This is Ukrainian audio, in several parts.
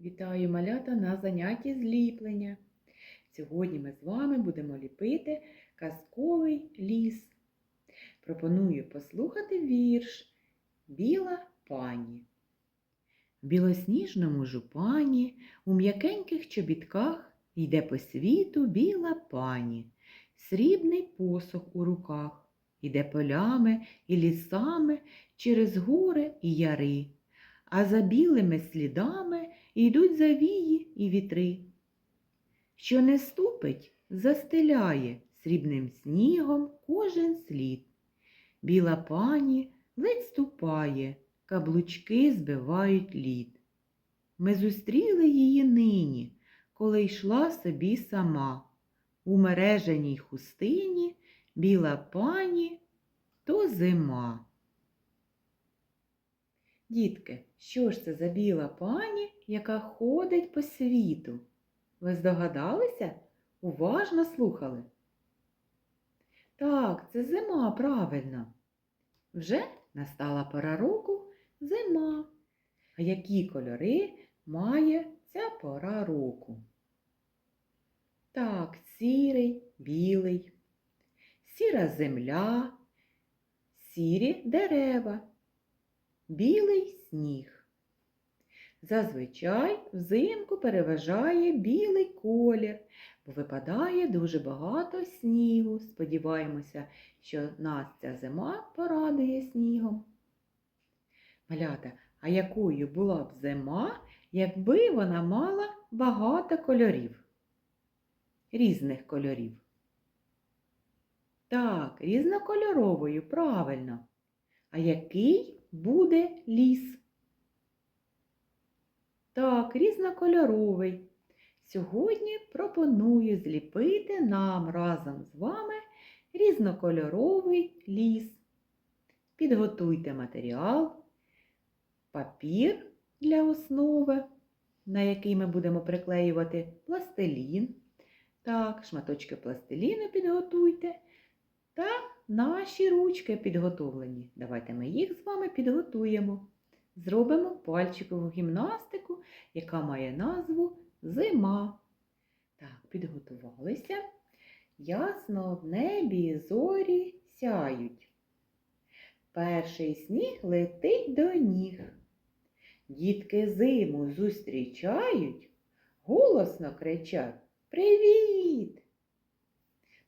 Вітаю малята на занятті зліплення. Сьогодні ми з вами будемо ліпити казковий ліс. Пропоную послухати вірш Біла пані. В білосніжному жупані у м'якеньких чобітках йде по світу біла пані, срібний посох у руках, іде полями і лісами через гори і яри, а за білими слідами йдуть завії і вітри. Що не ступить, застеляє срібним снігом кожен слід. Біла пані ледь ступає, каблучки збивають лід. Ми зустріли її нині, коли йшла собі сама. У мереженій хустині біла пані то зима. Дітки, що ж це за біла пані, яка ходить по світу? Ви здогадалися? Уважно слухали? Так, це зима, правильно. Вже настала пора року зима. А які кольори має ця пора року? Так, сірий, білий, сіра земля, сірі дерева білий сніг. Зазвичай взимку переважає білий колір, бо випадає дуже багато снігу. Сподіваємося, що нас ця зима порадує снігом. Малята, а якою була б зима, якби вона мала багато кольорів? Різних кольорів. Так, різнокольоровою, правильно. А який буде ліс. Так, різнокольоровий. Сьогодні пропоную зліпити нам разом з вами різнокольоровий ліс. Підготуйте матеріал, папір для основи, на який ми будемо приклеювати пластилін. Так, шматочки пластиліну підготуйте та Наші ручки підготовлені. Давайте ми їх з вами підготуємо. Зробимо пальчикову гімнастику, яка має назву зима. Так, підготувалися. Ясно в небі зорі сяють. Перший сніг летить до ніг. Дітки зиму зустрічають, голосно кричать Привіт!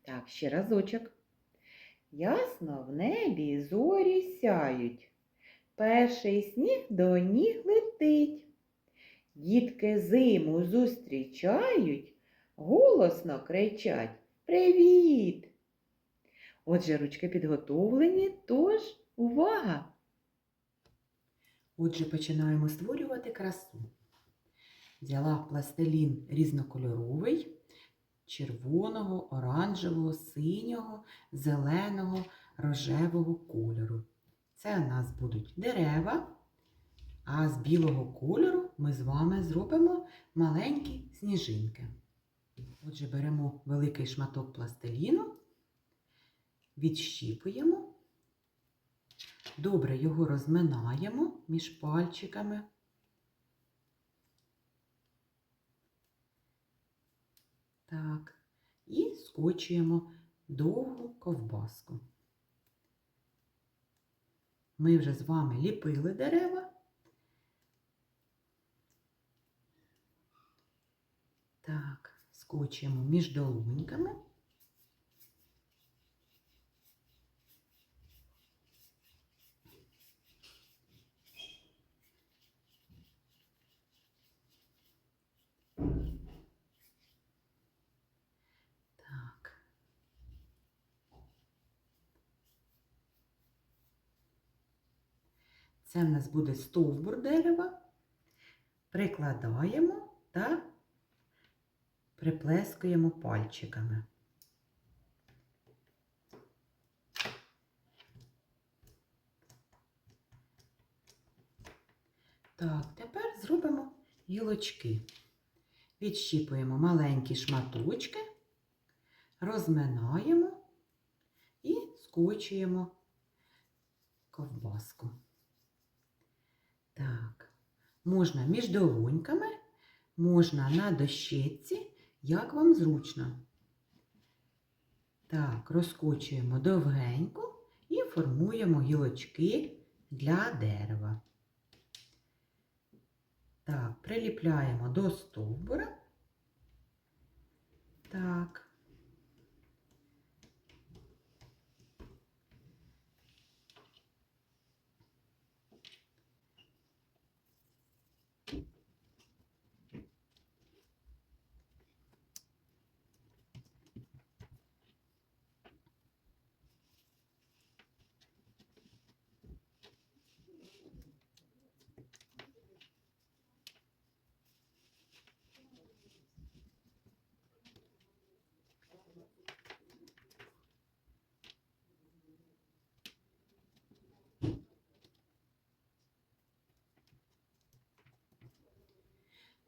Так, ще разочок. Ясно в небі зорі сяють. Перший сніг до ніг летить. Дітки зиму зустрічають, голосно кричать Привіт! Отже, ручки підготовлені, тож увага! Отже, починаємо створювати красу. Взяла пластилін різнокольоровий червоного, оранжевого, синього, зеленого, рожевого кольору. Це у нас будуть дерева, а з білого кольору ми з вами зробимо маленькі сніжинки. Отже, беремо великий шматок пластиліну, відщіпуємо, добре його розминаємо між пальчиками. Так, і скочуємо довгу ковбаску. Ми вже з вами ліпили дерева. Так, скочуємо між долоньками. Так. Це в нас буде стовбур дерева. Прикладаємо та приплескуємо пальчиками. Так, тепер зробимо гілочки. Відщіпуємо маленькі шматочки розминаємо і скочуємо ковбаску. Можна між долоньками можна на дощечці, як вам зручно. Так, розкочуємо довгенько і формуємо гілочки для дерева. Так, приліпляємо до стовбура. Так.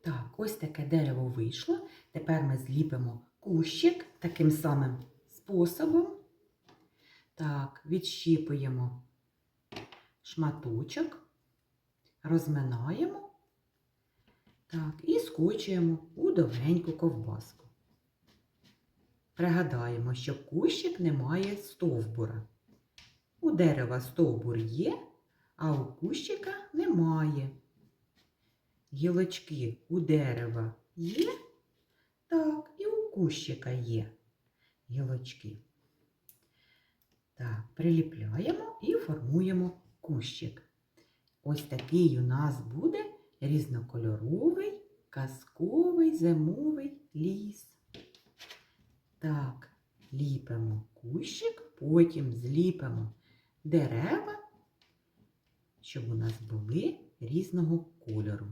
Так, ось таке дерево вийшло. Тепер ми зліпимо кущик таким самим способом. Так, відщіпуємо шматочок, розминаємо. Так, і скочуємо у довгеньку ковбаску. Пригадаємо, що кущик не має стовбура. У дерева стовбур є, а у кущика немає. Гілочки у дерева є? Так, і у кущика є гілочки. Так, приліпляємо і формуємо кущик. Ось такий у нас буде різнокольоровий, казковий зимовий ліс. Так, ліпимо кущик, потім зліпимо дерева, щоб у нас були різного кольору.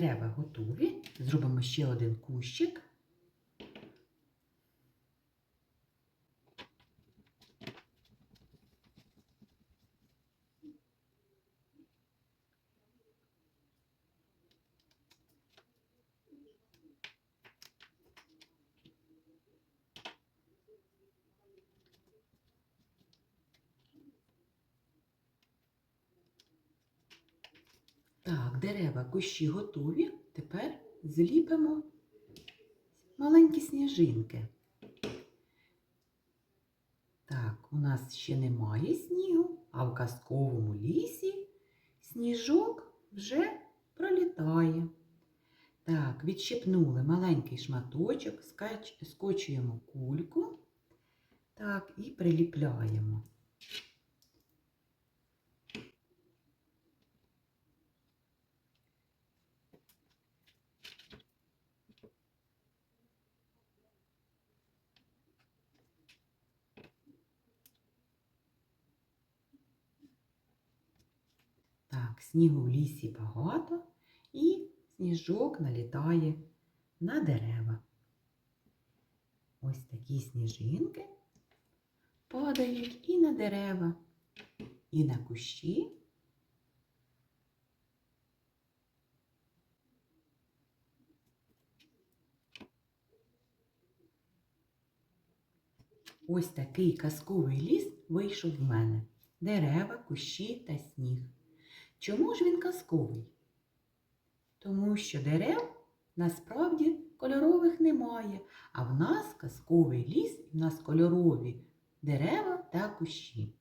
Дерева готові. Зробимо ще один кущик. Так, дерева, кущі готові. Тепер зліпимо маленькі сніжинки. Так, у нас ще немає снігу, а в казковому лісі сніжок вже пролітає. Так, відщипнули маленький шматочок, скочуємо кульку. Так, і приліпляємо. Так, снігу в лісі багато, і сніжок налітає на дерева. Ось такі сніжинки падають і на дерева, і на кущі. Ось такий казковий ліс вийшов в мене. Дерева, кущі та сніг. Чому ж він казковий? Тому що дерев насправді кольорових немає, а в нас казковий ліс, і в нас кольорові дерева та кущі.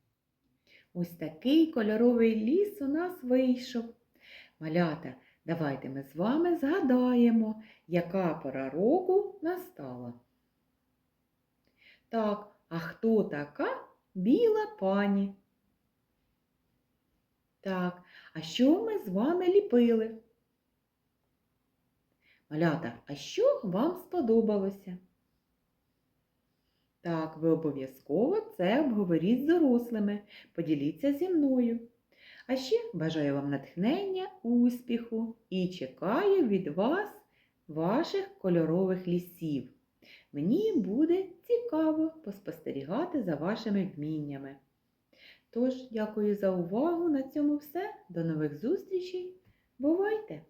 Ось такий кольоровий ліс у нас вийшов. Малята, давайте ми з вами згадаємо, яка пора року настала. Так, а хто така біла пані? Так, а що ми з вами ліпили? Малята, а що вам сподобалося? Так, ви обов'язково це обговоріть з дорослими, поділіться зі мною. А ще бажаю вам натхнення, успіху і чекаю від вас ваших кольорових лісів. Мені буде цікаво поспостерігати за вашими вміннями. Тож, дякую за увагу. На цьому все. До нових зустрічей. Бувайте!